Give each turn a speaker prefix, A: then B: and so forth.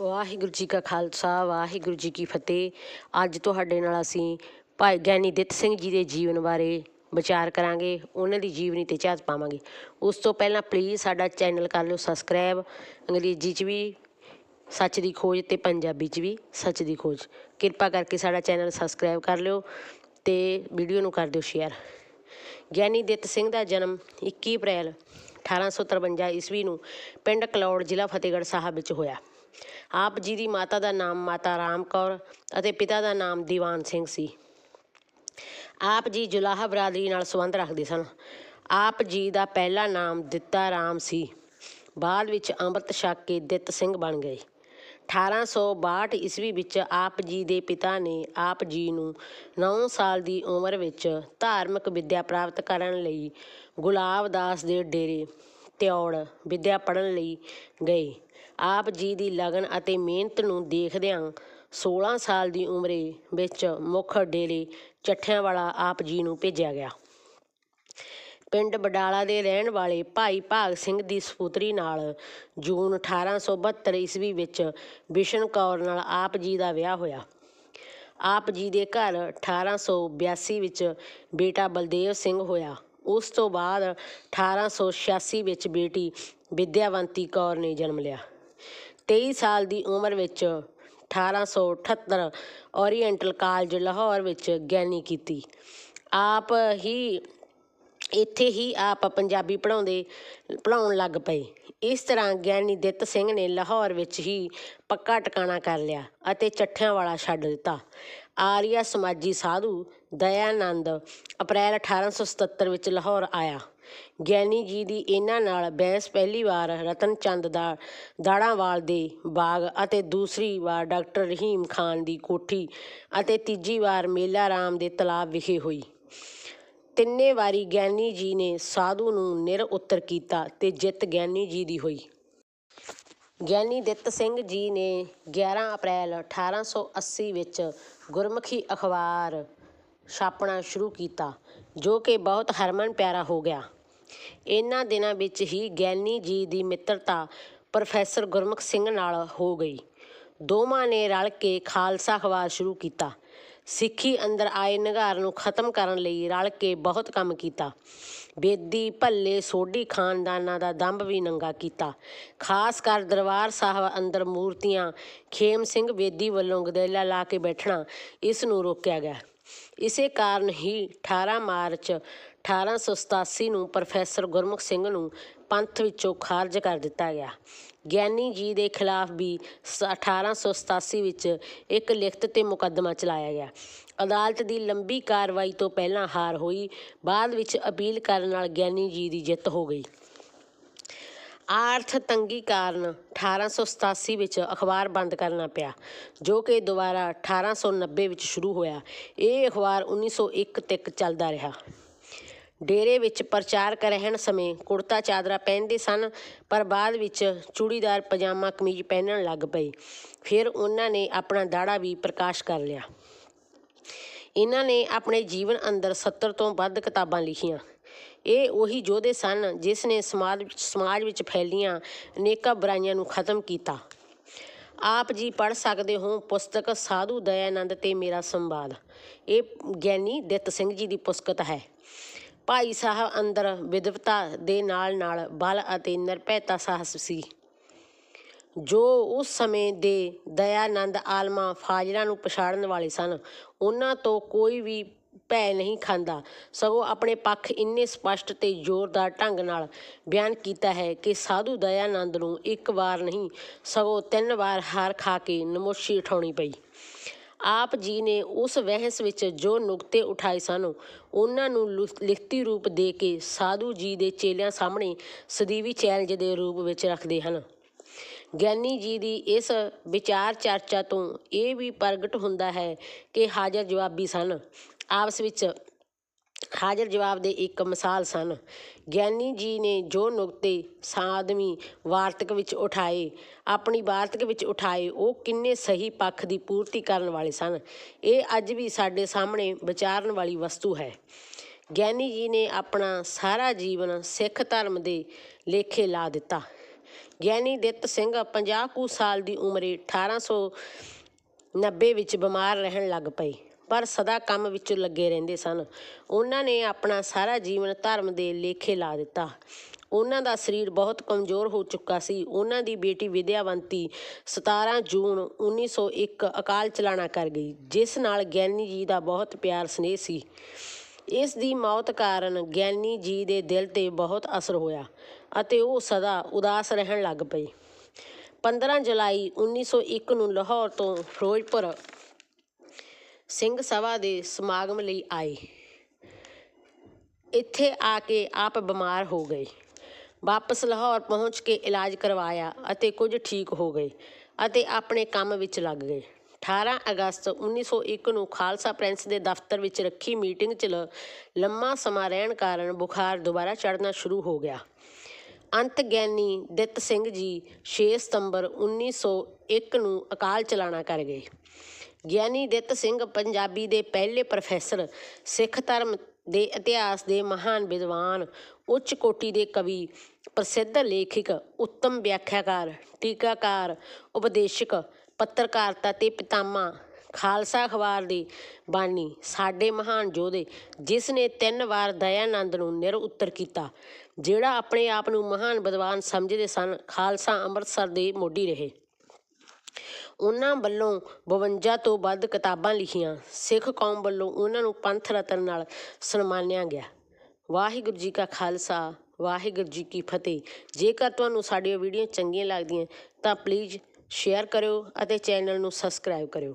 A: ਵਾਹਿਗੁਰੂ ਜੀ ਕਾ ਖਾਲਸਾ, ਵਾਹਿਗੁਰੂ ਜੀ ਕੀ ਫਤਿਹ। ਅੱਜ ਤੁਹਾਡੇ ਨਾਲ ਅਸੀਂ ਭਾਈ ਗਿਆਨੀ ਦਿੱਤ ਸਿੰਘ ਜੀ ਦੇ ਜੀਵਨ ਬਾਰੇ ਵਿਚਾਰ ਕਰਾਂਗੇ, ਉਹਨਾਂ ਦੀ ਜੀਵਨੀ ਤੇ ਝਾਤ ਪਾਵਾਂਗੇ। ਉਸ ਤੋਂ ਪਹਿਲਾਂ ਪਲੀਜ਼ ਸਾਡਾ ਚੈਨਲ ਕਰ ਲਿਓ ਸਬਸਕ੍ਰਾਈਬ ਅੰਗਰੇਜ਼ੀ 'ਚ ਵੀ, ਸੱਚ ਦੀ ਖੋਜ ਤੇ ਪੰਜਾਬੀ 'ਚ ਵੀ, ਸੱਚ ਦੀ ਖੋਜ। ਕਿਰਪਾ ਕਰਕੇ ਸਾਡਾ ਚੈਨਲ ਸਬਸਕ੍ਰਾਈਬ ਕਰ ਲਿਓ ਤੇ ਵੀਡੀਓ ਨੂੰ ਕਰ ਦਿਓ ਸ਼ੇਅਰ ਗਿਆਨੀ ਦਿੱਤ ਸਿੰਘ ਦਾ ਜਨਮ 21 ਅਪ੍ਰੈਲ 1853 ਈਸਵੀ ਨੂੰ ਪਿੰਡ ਕਲੌੜ, ਜ਼ਿਲ੍ਹਾ ਫਤਿਹਗੜ੍ਹ ਸਾਹਿਬ ਵਿੱਚ ਹੋਇਆ। ਆਪ ਜੀ ਦੀ ਮਾਤਾ ਦਾ ਨਾਮ ਮਾਤਾ ਰਾਮ ਕੌਰ ਅਤੇ ਪਿਤਾ ਦਾ ਨਾਮ ਦੀਵਾਨ ਸਿੰਘ ਸੀ। ਆਪ ਜੀ ਜੁਲਾਹਾ ਬਰਾਦਰੀ ਨਾਲ ਸੰਬੰਧ ਰੱਖਦੇ ਸਨ। ਆਪ ਜੀ ਦਾ ਪਹਿਲਾ ਨਾਮ ਦਿੱਤਾ ਰਾਮ ਸੀ। ਬਾਅਦ ਵਿੱਚ ਅੰਮ੍ਰਿਤ ਛਕ ਕੇ ਦਿੱਤ ਸਿੰਘ ਬਣ ਗਏ। 1862 ਈਸਵੀ ਵਿੱਚ ਆਪ ਜੀ ਦੇ ਪਿਤਾ ਨੇ ਆਪ ਜੀ ਨੂੰ 9 ਸਾਲ ਦੀ ਉਮਰ ਵਿੱਚ ਧਾਰਮਿਕ ਵਿੱਦਿਆ ਪ੍ਰਾਪਤ ਕਰਨ ਲਈ ਗੁਲਾਬ ਦਾਸ ਦੇ ਡੇਰੇ, ਤਿਉੜ ਵਿੱਦਿਆ ਪੜ੍ਹਨ ਲਈ ਗਏ। ਆਪ ਜੀ ਦੀ ਲਗਨ ਅਤੇ ਮਿਹਨਤ ਨੂੰ ਦੇਖਦਿਆਂ 16 ਸਾਲ ਦੀ ਉਮਰੇ ਵਿੱਚ ਮੁੱਖ ਡੇਰੇ ਚੱਠਿਆਂ ਵਾਲਾ ਆਪ ਜੀ ਨੂੰ ਭੇਜਿਆ ਗਿਆ। ਪਿੰਡ ਬਡਾਲਾ ਦੇ ਰਹਿਣ ਵਾਲੇ ਭਾਈ ਭਾਗ ਸਿੰਘ ਦੀ ਸਪੁੱਤਰੀ ਨਾਲ ਜੂਨ 1872 ਈਸਵੀ ਵਿੱਚ ਬਿਸ਼ਨ ਕੌਰ ਨਾਲ ਆਪ ਜੀ ਦਾ ਵਿਆਹ ਹੋਇਆ। ਆਪ ਜੀ ਦੇ ਘਰ 1882 ਵਿੱਚ ਬੇਟਾ ਬਲਦੇਵ ਸਿੰਘ ਹੋਇਆ। ਉਸ ਤੋਂ ਬਾਅਦ 1886 ਵਿੱਚ ਬੇਟੀ ਵਿਦਿਆਵੰਤੀ ਕੌਰ ਨੇ ਜਨਮ ਲਿਆ। ਤੇਈ ਸਾਲ ਦੀ ਉਮਰ ਵਿੱਚ 1878 ਓਰੀਐਂਟਲ ਕਾਲਜ ਲਾਹੌਰ ਵਿੱਚ ਗਿਆਨੀ ਕੀਤੀ। ਆਪ ਹੀ, ਇੱਥੇ ਹੀ ਆਪ ਪੰਜਾਬੀ ਪੜ੍ਹਾਉਂਦੇ, ਪੜ੍ਹਾਉਣ ਲੱਗ ਪਏ। ਇਸ ਤਰ੍ਹਾਂ ਗਿਆਨੀ ਦਿੱਤ ਸਿੰਘ ਨੇ ਲਾਹੌਰ ਵਿੱਚ ਹੀ ਪੱਕਾ ਟਿਕਾਣਾ ਕਰ ਲਿਆ ਅਤੇ ਚੱਠਿਆਂ ਵਾਲਾ ਛੱਡ ਦਿੱਤਾ। ਆਰੀਆ ਸਮਾਜੀ ਸਾਧੂ ਦਇਆਨੰਦ ਅਪ੍ਰੈਲ 1877 ਵਿੱਚ ਲਾਹੌਰ ਆਇਆ। ਗਿਆਨੀ ਜੀ ਦੀ ਇਹਨਾਂ ਨਾਲ ਬਹਿਸ ਪਹਿਲੀ ਵਾਰ ਰਤਨ ਚੰਦ ਦਾ ਦਾੜਾਂਵਾਲ ਦੇ ਬਾਗ ਅਤੇ ਦੂਸਰੀ ਵਾਰ ਡਾਕਟਰ ਰਹੀਮ ਖਾਨ ਦੀ ਕੋਠੀ ਅਤੇ ਤੀਜੀ ਵਾਰ ਮੇਲਾ ਰਾਮ ਦੇ ਤਲਾਬ ਵਿਖੇ ਹੋਈ। ਤਿੰਨੇ ਵਾਰੀ ਗਿਆਨੀ ਜੀ ਨੇ ਸਾਧੂ ਨੂੰ ਨਿਰ ਉੱਤਰ ਕੀਤਾ ਤੇ ਜਿੱਤ ਗਿਆਨੀ ਜੀ ਦੀ ਹੋਈ। ਗਿਆਨੀ ਦਿੱਤ ਸਿੰਘ ਜੀ ਨੇ 11 ਅਪ੍ਰੈਲ 1880 ਵਿੱਚ ਗੁਰਮੁਖੀ ਅਖਬਾਰ ਛਾਪਣਾ ਸ਼ੁਰੂ ਕੀਤਾ, ਜੋ ਕਿ ਬਹੁਤ ਹਰਮਨ ਪਿਆਰਾ ਹੋ ਗਿਆ। ਇਹਨਾਂ ਦਿਨਾਂ ਵਿੱਚ ਹੀ ਗਿਆਨੀ ਜੀ ਦੀ ਮਿੱਤਰਤਾ ਪ੍ਰੋਫੈਸਰ ਗੁਰਮੁਖ ਸਿੰਘ ਨਾਲ ਹੋ ਗਈ। ਦੋਵਾਂ ਨੇ ਰਲ ਕੇ ਖਾਲਸਾ ਅਖਬਾਰ ਸ਼ੁਰੂ ਕੀਤਾ। ਸਿੱਖੀ ਅੰਦਰ ਆਏ ਨਿਘਾਰ ਨੂੰ ਖਤਮ ਕਰਨ ਲਈ ਰਲ ਕੇ ਬਹੁਤ ਕੰਮ ਕੀਤਾ। ਬੇਦੀ, ਭੱਲੇ, ਸੋਢੀ ਖਾਨਦਾਨਾਂ ਦਾ ਦੰਭ ਵੀ ਨੰਗਾ ਕੀਤਾ। ਖਾਸ ਕਰ ਦਰਬਾਰ ਸਾਹਿਬ ਅੰਦਰ ਮੂਰਤੀਆਂ ਖੇਮ ਸਿੰਘ ਬੇਦੀ ਵੱਲੋਂ ਗਦੈਲਾ ਲਾ ਕੇ ਬੈਠਣਾ ਇਸ ਨੂੰ ਰੋਕਿਆ ਗਿਆ। ਇਸੇ ਕਾਰਨ ਹੀ 18 ਮਾਰਚ 1887 ਨੂੰ ਪ੍ਰੋਫੈਸਰ ਗੁਰਮੁਖ ਸਿੰਘ ਨੂੰ ਪੰਥ ਵਿੱਚੋਂ ਖਾਰਜ ਕਰ ਦਿੱਤਾ ਗਿਆ। ਗਿਆਨੀ ਜੀ ਦੇ ਖਿਲਾਫ ਵੀ ਸ- 1887 ਵਿੱਚ ਇੱਕ ਲਿਖਤ ਤੇ ਮੁਕੱਦਮਾ ਚਲਾਇਆ ਗਿਆ। ਅਦਾਲਤ ਦੀ ਲੰਬੀ ਕਾਰਵਾਈ ਤੋਂ ਪਹਿਲਾਂ ਹਾਰ ਹੋਈ, ਬਾਅਦ ਵਿੱਚ ਅਪੀਲ ਕਰਨ ਨਾਲ ਗਿਆਨੀ ਜੀ ਦੀ ਜਿੱਤ ਹੋ ਗਈ। ਆਰਥ ਤੰਗੀ ਕਾਰਨ 1887 ਵਿੱਚ ਅਖਬਾਰ ਬੰਦ ਕਰਨਾ ਪਿਆ, ਜੋ ਕਿ ਦੁਬਾਰਾ 1890 ਵਿੱਚ ਸ਼ੁਰੂ ਹੋਇਆ। ਇਹ ਅਖਬਾਰ 1901 ਤੱਕ ਚੱਲਦਾ ਰਿਹਾ। ਡੇਰੇ ਵਿੱਚ ਪ੍ਰਚਾਰਕ ਰਹਿਣ ਸਮੇਂ ਕੁੜਤਾ ਚਾਦਰਾ ਪਹਿਨਦੇ ਸਨ, ਪਰ ਬਾਅਦ ਵਿੱਚ ਚੂੜੀਦਾਰ ਪਜਾਮਾ ਕਮੀਜ਼ ਪਹਿਨਣ ਲੱਗ ਪਏ। ਫਿਰ ਉਹਨਾਂ ਨੇ ਆਪਣਾ ਦਾੜਾ ਵੀ ਪ੍ਰਕਾਸ਼ ਕਰ ਲਿਆ। ਇਹਨਾਂ ਨੇ ਆਪਣੇ ਜੀਵਨ ਅੰਦਰ 70 ਤੋਂ ਵੱਧ ਕਿਤਾਬਾਂ ਲਿਖੀਆਂ। ਇਹ ਉਹੀ ਯੋਧੇ ਸਨ ਜਿਸ ਨੇ ਸਮਾਜ ਸਮਾਜ ਵਿੱਚ ਫੈਲੀਆਂ ਅਨੇਕਾਂ ਬੁਰਾਈਆਂ ਨੂੰ ਖਤਮ ਕੀਤਾ। ਆਪ ਜੀ ਪੜ੍ਹ ਸਕਦੇ ਹੋ, ਪੁਸਤਕ ਸਾਧੂ ਦਇਆਨੰਦ ਤੇ ਮੇਰਾ ਸੰਵਾਦ। ਇਹ ਗਿਆਨੀ ਦਿੱਤ ਸਿੰਘ ਜੀ ਦੀ ਪੁਸਤਕ ਹੈ। ਭਾਈ ਸਾਹਿਬ ਅੰਦਰ ਵਿਦਵਤਾ ਦੇ ਨਾਲ ਨਾਲ ਬਲ ਅਤੇ ਨਿਰਭੈਤਾ ਸਾਹਸ ਸੀ। ਜੋ ਉਸ ਸਮੇਂ ਦੇ ਦਇਆਨੰਦ ਆਲਮਾ ਫਾਜ਼ਲਾਂ ਨੂੰ ਪਛਾੜਨ ਵਾਲੇ ਸਨ, ਉਹਨਾਂ ਤੋਂ ਕੋਈ ਵੀ ਭੈ ਨਹੀਂ ਖਾਂਦਾ। ਸਗੋਂ ਆਪਣੇ ਪੱਖ ਇੰਨੇ ਸਪਸ਼ਟ ਤੇ ਜ਼ੋਰਦਾਰ ਢੰਗ ਨਾਲ ਬਿਆਨ ਕੀਤਾ ਹੈ ਕਿ ਸਾਧੂ ਦਇਆਨੰਦ ਨੂੰ ਇੱਕ ਵਾਰ ਨਹੀਂ, ਸਗੋਂ ਤਿੰਨ ਵਾਰ ਹਾਰ ਖਾ ਕੇ ਨਮੋਸ਼ੀ ਉਠਾਉਣੀ ਪਈ। ਆਪ ਜੀ ਨੇ ਉਸ ਵਹਿਸ ਵਿੱਚ ਜੋ ਨੁਕਤੇ ਉਠਾਏ ਸਨ, ਉਹਨਾਂ ਨੂੰ ਲੁ- ਲਿਖਤੀ ਰੂਪ ਦੇ ਕੇ ਸਾਧੂ ਜੀ ਦੇ ਚੇਲਿਆਂ ਸਾਹਮਣੇ ਸਦੀਵੀ ਚੈਲੰਜ ਦੇ ਰੂਪ ਵਿੱਚ ਰੱਖਦੇ ਹਨ। ਗਿਆਨੀ ਜੀ ਦੀ ਇਸ ਵਿਚਾਰ ਚਰਚਾ ਤੋਂ ਇਹ ਵੀ ਪ੍ਰਗਟ ਹੁੰਦਾ ਹੈ ਕਿ ਹਾਜ਼ਰ ਜਵਾਬੀ ਸਨ। ਆਪਸ ਵਿੱਚ ਹਾਜ਼ਰ ਜਵਾਬ ਦੇ ਇੱਕ ਮਿਸਾਲ ਸਨ। ਗਿਆਨੀ ਜੀ ਨੇ ਜੋ ਨੁਕਤੇ ਸਾਦਮੀ ਵਾਰਤਕ ਵਿੱਚ ਉਠਾਏ, ਆਪਣੀ ਵਾਰਤਕ ਵਿੱਚ ਉਠਾਏ, ਉਹ ਕਿੰਨੇ ਸਹੀ ਪੱਖ ਦੀ ਪੂਰਤੀ ਕਰਨ ਵਾਲੇ ਸਨ। ਇਹ ਅੱਜ ਵੀ ਸਾਡੇ ਸਾਹਮਣੇ ਵਿਚਾਰਨ ਵਾਲੀ ਵਸਤੂ ਹੈ। ਗਿਆਨੀ ਜੀ ਨੇ ਆਪਣਾ ਸਾਰਾ ਜੀਵਨ ਸਿੱਖ ਧਰਮ ਦੇ ਲੇਖੇ ਲਾ ਦਿੱਤਾ। ਗਿਆਨੀ ਦਿੱਤ ਸਿੰਘ 50 ਕੁ ਸਾਲ ਦੀ ਉਮਰੇ 1890 ਵਿੱਚ ਬਿਮਾਰ ਰਹਿਣ ਲੱਗ ਪਏ। ਪਰ ਸਦਾ ਕੰਮ ਵਿੱਚ ਲੱਗੇ ਰਹਿੰਦੇ ਸਨ। ਉਹਨਾਂ ਨੇ ਆਪਣਾ ਸਾਰਾ ਜੀਵਨ ਧਰਮ ਦੇ ਲੇਖੇ ਲਾ ਦਿੱਤਾ। ਉਹਨਾਂ ਦਾ ਸਰੀਰ ਬਹੁਤ ਕਮਜ਼ੋਰ ਹੋ ਚੁੱਕਾ ਸੀ। ਉਹਨਾਂ ਦੀ ਬੇਟੀ ਵਿਦਿਆਵੰਤੀ 17 ਜੂਨ 1901 ਅਕਾਲ ਚਲਾਣਾ ਕਰ ਗਈ, ਜਿਸ ਨਾਲ ਗਿਆਨੀ ਜੀ ਦਾ ਬਹੁਤ ਪਿਆਰ ਸਨੇਹ ਸੀ। ਇਸ ਦੀ ਮੌਤ ਕਾਰਨ ਗਿਆਨੀ ਜੀ ਦੇ ਦਿਲ ਤੇ ਬਹੁਤ ਅਸਰ ਹੋਇਆ ਅਤੇ ਉਹ ਸਦਾ ਉਦਾਸ ਰਹਿਣ ਲੱਗ ਪਏ 15 ਜੁਲਾਈ 1901 ਨੂੰ ਲਾਹੌਰ ਤੋਂ ਫਿਰੋਜ਼ਪੁਰ ਸਿੰਘ ਸਭਾ ਦੇ ਸਮਾਗਮ ਲਈ ਆਏ। ਇੱਥੇ ਆ ਕੇ ਆਪ ਬਿਮਾਰ ਹੋ ਗਏ। ਵਾਪਸ ਲਾਹੌਰ ਪਹੁੰਚ ਕੇ ਇਲਾਜ ਕਰਵਾਇਆ ਅਤੇ ਕੁਝ ਠੀਕ ਹੋ ਗਏ ਅਤੇ ਆਪਣੇ ਕੰਮ ਵਿੱਚ ਲੱਗ ਗਏ। 18 ਅਗਸਤ 1901 ਨੂੰ ਖਾਲਸਾ ਪ੍ਰਿੰਸ ਦੇ ਦਫ਼ਤਰ ਵਿੱਚ ਰੱਖੀ ਮੀਟਿੰਗ 'ਚ ਲੰਮਾ ਸਮਾਂ ਰਹਿਣ ਕਾਰਨ ਬੁਖਾਰ ਦੁਬਾਰਾ ਚੜ੍ਹਨਾ ਸ਼ੁਰੂ ਹੋ ਗਿਆ। ਅੰਤ ਗਿਆਨੀ ਦਿੱਤ ਸਿੰਘ ਜੀ 6 ਸਤੰਬਰ 1901 ਨੂੰ ਅਕਾਲ ਚਲਾਣਾ ਕਰ ਗਏ। ਗਿਆਨੀ ਦਿੱਤ ਸਿੰਘ ਪੰਜਾਬੀ ਦੇ ਪਹਿਲੇ ਪ੍ਰੋਫੈਸਰ ਸਿੱਖ ਧਰਮ ਦੇ ਇਤਿਹਾਸ ਦੇ ਮਹਾਨ ਵਿਦਵਾਨ, ਉੱਚ ਕੋਟੀ ਦੇ ਕਵੀ, ਪ੍ਰਸਿੱਧ ਲੇਖਕ, ਉੱਤਮ ਵਿਆਖਿਆਕਾਰ, ਟੀਕਾਕਾਰ, ਉਪਦੇਸ਼ਕ, ਪੱਤਰਕਾਰਤਾ ਤੇ ਪਿਤਾਮਾ ਖਾਲਸਾ ਅਖਬਾਰ ਦੇ ਬਾਨੀ ਸਾਡੇ ਮਹਾਨ ਯੋਧੇ, ਜਿਸ ਨੇ ਤਿੰਨ ਵਾਰ ਦਇਆਨੰਦ ਨੂੰ ਨਿਰ ਉੱਤਰ ਕੀਤਾ, ਜਿਹੜਾ ਆਪਣੇ ਆਪ ਨੂੰ ਮਹਾਨ ਵਿਦਵਾਨ ਸਮਝਦੇ ਸਨ, ਖਾਲਸਾ ਅੰਮ੍ਰਿਤਸਰ ਦੇ ਮੋਢੀ ਰਹੇ। ਉਹਨਾਂ ਵੱਲੋਂ 52 ਤੋਂ ਵੱਧ ਕਿਤਾਬਾਂ ਲਿਖੀਆਂ, ਸਿੱਖ ਕੌਮ ਵੱਲੋਂ ਉਹਨਾਂ ਨੂੰ ਪੰਥ ਰਤਨ ਨਾਲ ਸਨਮਾਨਿਆ ਗਿਆ। ਵਾਹਿਗੁਰੂ ਜੀ ਕਾ ਖਾਲਸਾ, ਵਾਹਿਗੁਰੂ ਜੀ ਕੀ ਫਤਿਹ। ਜੇਕਰ ਤੁਹਾਨੂੰ ਸਾਡੀਆਂ ਵੀਡੀਓ ਚੰਗੀਆਂ ਲੱਗਦੀਆਂ ਤਾਂ ਪਲੀਜ਼ ਸ਼ੇਅਰ ਕਰਿਓ ਅਤੇ ਚੈਨਲ ਨੂੰ ਸਬਸਕ੍ਰਾਈਬ ਕਰਿਓ।